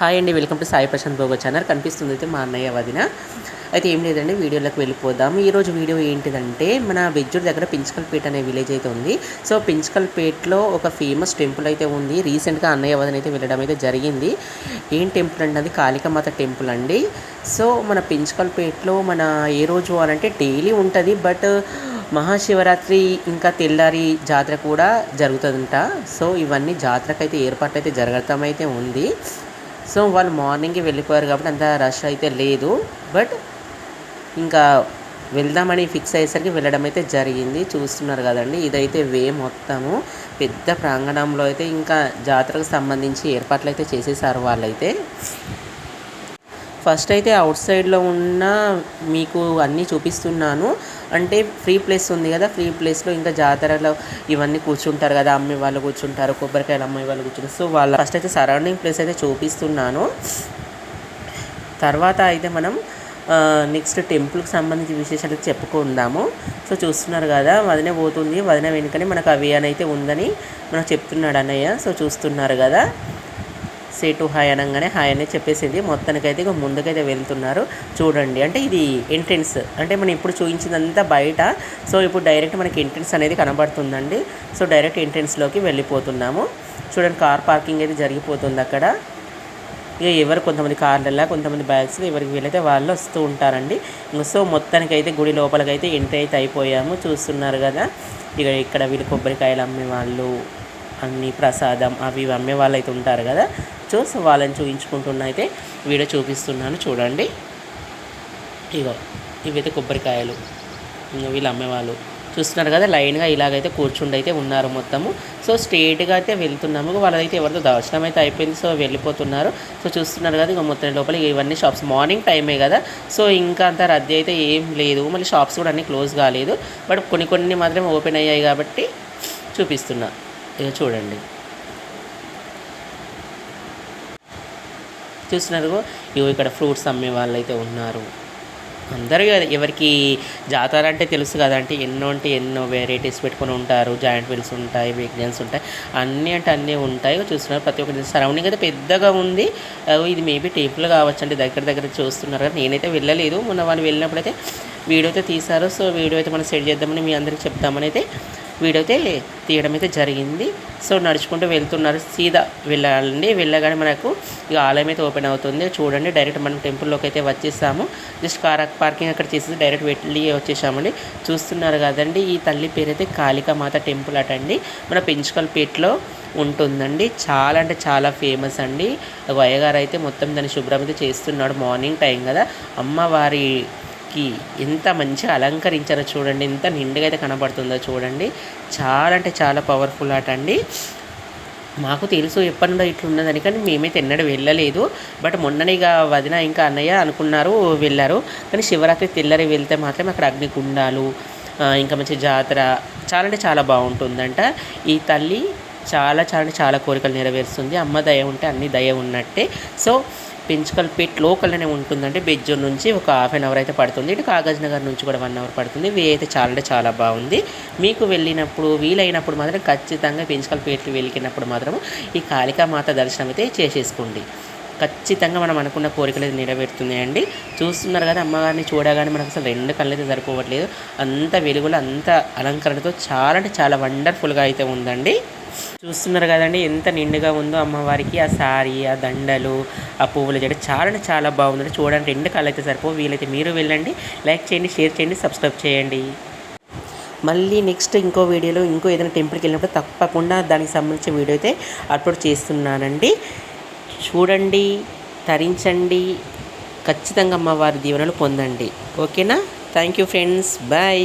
Hi అండి welcome to Sai Prashanth Bhoga channel. కనిపిస్తుంది అయితే మా అన్నయ్య వదిన. అయితే ఏం లేదండి వీడియోలోకి వెళ్ళిపోదాం. ఈరోజు వీడియో ఏంటిదంటే మన బెజ్జూర్ దగ్గర పించకల్పేట అనే విలేజ్ అయితే ఉంది. సో పించకల్పేటలో ఒక ఫేమస్ టెంపుల్ అయితే ఉంది. రీసెంట్గా అన్నయ్య వదిన అయితే వెళ్ళడం అయితే జరిగింది. ఏం టెంపుల్ అండి అది? కాళికమాత టెంపుల్ అండి. సో మన పించకల్పేటలో మన ఏ రోజు అనంటే డైలీ ఉంటుంది. బట్ మహాశివరాత్రి ఇంకా తెల్లారి జాతర కూడా జరుగుతుందంట. సో ఇవన్నీ జాతరకు అయితే ఏర్పాటు అయితే జరగటం అయితే ఉంది. సో వాళ్ళు మార్నింగ్కి వెళ్ళిపోయారు కాబట్టి అంత రష్ అయితే లేదు. బట్ ఇంకా వెళ్దామని ఫిక్స్ అయ్యేసరికి వెళ్ళడం అయితే జరిగింది. చూస్తున్నారు కదండి ఇదైతే వే మొత్తము. పెద్ద ప్రాంగణంలో అయితే ఇంకా జాతరకు సంబంధించి ఏర్పాట్లు అయితే చేసేసారు వాళ్ళైతే. ఫస్ట్ అయితే అవుట్ సైడ్లో ఉన్న మీకు అన్నీ చూపిస్తున్నాను. అంటే ఫ్రీ ప్లేస్ ఉంది కదా ఫ్రీ ప్లేస్లో ఇంకా జాతరలో ఇవన్నీ కూర్చుంటారు కదా అమ్మే వాళ్ళు కూర్చుంటారు కొబ్బరికాయలు అమ్మే వాళ్ళు కూర్చుంటారు. సో వాళ్ళ ఫస్ట్ అయితే సరౌండింగ్ ప్లేస్ అయితే చూపిస్తున్నాను. తర్వాత అయితే మనం నెక్స్ట్ టెంపుల్కి సంబంధించి విశేషాలు చెప్పుకుందాము. సో చూస్తున్నారు కదా వదిన పోతుంది. వదిన వెనుకనే మనకు అవి అని అయితే ఉందని మనకు చెప్తున్నాడు అన్నయ్య. సో చూస్తున్నారు కదా. సేటు హాయ్ అనగానే హాయ్ అనేది చెప్పేసింది. మొత్తానికైతే ఇక ముందుకైతే వెళ్తున్నారు. చూడండి. అంటే ఇది ఎంట్రెన్స్. అంటే మనం ఇప్పుడు చూపించిందంతా బయట. సో ఇప్పుడు డైరెక్ట్ మనకి ఎంట్రెన్స్ అనేది కనబడుతుందండి. So direct ఎంట్రెన్స్లోకి వెళ్ళిపోతున్నాము. చూడండి కార్ పార్కింగ్ అయితే జరిగిపోతుంది అక్కడ. ఇక ఎవరు కొంతమంది కార్లలో కొంతమంది బ్యాగ్స్ ఎవరికి వీలైతే వాళ్ళు వస్తూ ఉంటారండి. సో మొత్తానికి అయితే గుడి లోపలికి అయితే ఎంట్రీ అయితే అయిపోయాము. చూస్తున్నారు కదా. ఇక ఇక్కడ వీళ్ళు కొబ్బరికాయలు అమ్మే వాళ్ళు అన్ని ప్రసాదం అవి ఇవి అమ్మే వాళ్ళు అయితే ఉంటారు కదా. సో సో వాళ్ళని చూపించుకుంటున్న అయితే వీడియో చూపిస్తున్నాను చూడండి. ఇగో ఇవైతే కొబ్బరికాయలు ఇంకా వీళ్ళు అమ్మేవాళ్ళు. చూస్తున్నారు కదా లైన్గా ఇలాగైతే కూర్చుండి అయితే ఉన్నారు మొత్తము. సో స్ట్రేట్గా అయితే వెళ్తున్నాము. వాళ్ళైతే ఎవరితో దర్శనం అయితే అయిపోయింది. సో వెళ్ళిపోతున్నారు. సో చూస్తున్నారు కదా ఇంకా మొత్తం లోపల ఇవన్నీ షాప్స్. మార్నింగ్ టైమే కదా. సో ఇంకా అంత రద్దీ అయితే ఏం లేదు. మళ్ళీ షాప్స్ కూడా అన్నీ క్లోజ్ కాలేదు. బట్ కొన్ని కొన్ని మాత్రమే ఓపెన్ అయ్యాయి కాబట్టి చూపిస్తున్నా. ఇక చూడండి. చూస్తున్నారు ఇవి ఇక్కడ ఫ్రూట్స్ అమ్మే వాళ్ళు అయితే ఉన్నారు. అందరూ ఎవరికి జాతర అంటే తెలుసు కదంటే ఎన్నో అంటే ఎన్నో వెరైటీస్ పెట్టుకొని ఉంటారు. జాయింట్ వీల్స్ ఉంటాయి విగ్నల్స్ ఉంటాయి. అన్నీ అంటే అన్నీ ఉంటాయి. చూస్తున్నారు ప్రతి ఒక్కరి. సరౌండింగ్ అయితే పెద్దగా ఉంది. ఇది మేబీ టెంపుల్ కావచ్చు అంటే దగ్గర దగ్గర చూస్తున్నారు కదా. నేనైతే వెళ్ళలేదు. మొన్న వాళ్ళు వెళ్ళినప్పుడు అయితే వీడియో అయితే తీశారు. సో వీడియో అయితే మనం సెట్ చేద్దామని మీ అందరికి చెప్తామని అయితే వీడైతే తీయడం అయితే జరిగింది. సో నడుచుకుంటూ వెళ్తున్నారు. సీదా వెళ్ళాలండి. వెళ్ళగానే మనకు ఇక ఆలయం అయితే ఓపెన్ అవుతుంది. చూడండి డైరెక్ట్ మనం టెంపుల్లోకి అయితే వచ్చేసాము. జస్ట్ కార్ పార్కింగ్ అక్కడ చేసేసి డైరెక్ట్ వెళ్ళి వచ్చేసామండి. చూస్తున్నారు కదండి ఈ తల్లి పేరైతే కాళికామాత టెంపుల్ అటండి మన పెంచుకల్పేటలో ఉంటుందండి. చాలా అంటే చాలా ఫేమస్ అండి. అయ్యగారు అయితే మొత్తం దాన్ని శుభ్రం అయితే చేస్తున్నాడు మార్నింగ్ టైం కదా. అమ్మవారి కి ఎంత మంచిగా అలంకరించారో చూడండి ఎంత నిండుగా అయితే కనబడుతుందో చూడండి. చాలా అంటే చాలా పవర్ఫుల్ ఆట అండి. మాకు తెలుసు ఎప్పటి నుండో ఇట్లున్నదని కానీ మేమైతే ఎన్నడూ వెళ్ళలేదు. బట్ మొన్ననే ఇక వదిన ఇంకా అన్నయ్య అనుకున్నారు వెళ్ళారు. కానీ శివరాత్రి తెల్లరి వెళ్తే మాత్రం అక్కడ అగ్నికుండాలు ఇంకా మంచి జాతర చాలా అంటే చాలా బాగుంటుందంట. ఈ తల్లి చాలా చాలా చాలా కోరికలు నెరవేరుస్తుంది. అమ్మ దయ ఉంటే అన్ని దయ ఉన్నట్టే. సో పెంచుకల్పేట్ లోకల్లోనే ఉంటుందంటే బెజ్జూర్ నుంచి ఒక హాఫ్ అన్ అవర్ అయితే పడుతుంది. ఇటు కాగజ్ నగర్ నుంచి కూడా వన్ అవర్ పడుతుంది. వే అయితే చాలా అంటే చాలా బాగుంది. మీకు వెళ్ళినప్పుడు వీలైనప్పుడు మాత్రం ఖచ్చితంగా పెంచుకల్పేట్లు వెళ్ళినప్పుడు మాత్రం ఈ కాళికామాత దర్శనం అయితే చేసేసుకోండి. ఖచ్చితంగా మనం అనుకున్న కోరికలు నెరవేరుతున్నాయండి. చూస్తున్నారు కదా అమ్మగారిని చూడగానే మనకు అసలు రెండు కళ్ళైతే అయితే సరిపోవట్లేదు. అంత వెలుగులు అంత అలంకరణతో చాలా అంటే చాలా వండర్ఫుల్గా అయితే ఉందండి. చూస్తున్నారు కదండి ఎంత నిండుగా ఉందో అమ్మవారికి ఆ సారీ ఆ దండలు ఆ పువ్వుల జడ చాలా అంటే చాలా బాగుందండి. చూడండి రెండు కళ్ళు అయితే సరిపో వీలైతే మీరు వెళ్ళండి లైక్ చేయండి షేర్ చేయండి సబ్స్క్రైబ్ చేయండి. మళ్ళీ నెక్స్ట్ ఇంకో వీడియోలో ఇంకో ఏదైనా టెంపుల్కి వెళ్ళినప్పుడు తప్పకుండా దానికి సంబంధించిన వీడియో అయితే అప్లోడ్ చేస్తున్నానండి. చూడండి తరించండి ఖచ్చితంగా అమ్మవారి దీవెనలు పొందండి. ఓకేనా? Thank you friends bye